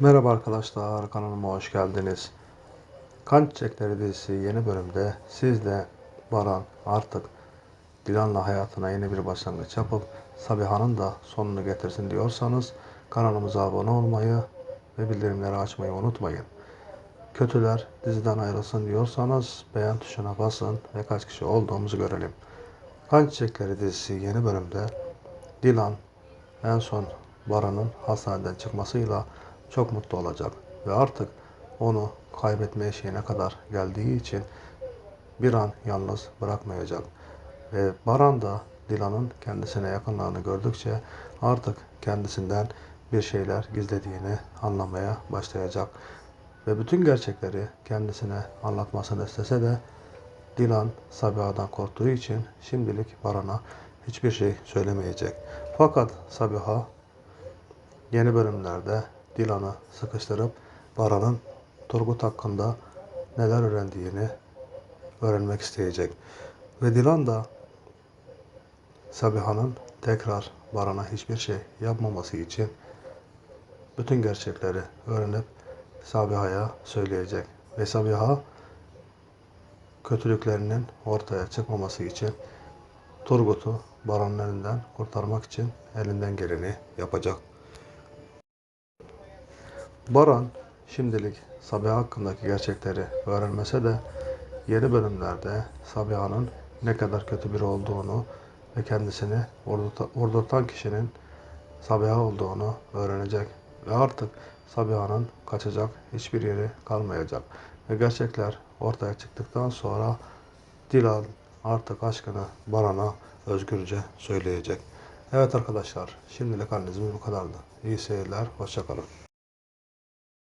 Merhaba arkadaşlar, kanalıma hoş geldiniz. Kan Çiçekleri dizisi yeni bölümde siz de Baran artık Dilan'la hayatına yeni bir başlangıç yapıp Sabiha'nın da sonunu getirsin diyorsanız kanalımıza abone olmayı ve bildirimleri açmayı unutmayın. Kötüler diziden ayrılsın diyorsanız beğen tuşuna basın ve kaç kişi olduğumuzu görelim. Kan Çiçekleri dizisi yeni bölümde Dilan en son Baran'ın hastaneden çıkmasıyla çok mutlu olacak ve artık onu kaybetme eşiğine kadar geldiği için bir an yalnız bırakmayacak. Ve Baran da Dilan'ın kendisine yakınlığını gördükçe artık kendisinden bir şeyler gizlediğini anlamaya başlayacak. Ve bütün gerçekleri kendisine anlatmasını istese de Dilan Sabiha'dan korktuğu için şimdilik Baran'a hiçbir şey söylemeyecek. Fakat Sabiha yeni bölümlerde Dilan'ı sıkıştırıp Baran'ın Turgut hakkında neler öğrendiğini öğrenmek isteyecek. Ve Dilan da Sabiha'nın tekrar Baran'a hiçbir şey yapmaması için bütün gerçekleri öğrenip Sabiha'ya söyleyecek. Ve Sabiha kötülüklerinin ortaya çıkmaması için Turgut'u Baran'ın elinden kurtarmak için elinden geleni yapacak. Baran şimdilik Sabiha hakkındaki gerçekleri öğrenmese de yeni bölümlerde Sabiha'nın ne kadar kötü biri olduğunu ve kendisini vurdurta- vurdurtan kişinin Sabiha olduğunu öğrenecek ve artık Sabiha'nın kaçacak hiçbir yeri kalmayacak ve gerçekler ortaya çıktıktan sonra Dilan artık aşkını Baran'a özgürce söyleyecek. Evet arkadaşlar şimdilik analizimiz bu kadardı. İyi seyirler, hoşçakalın.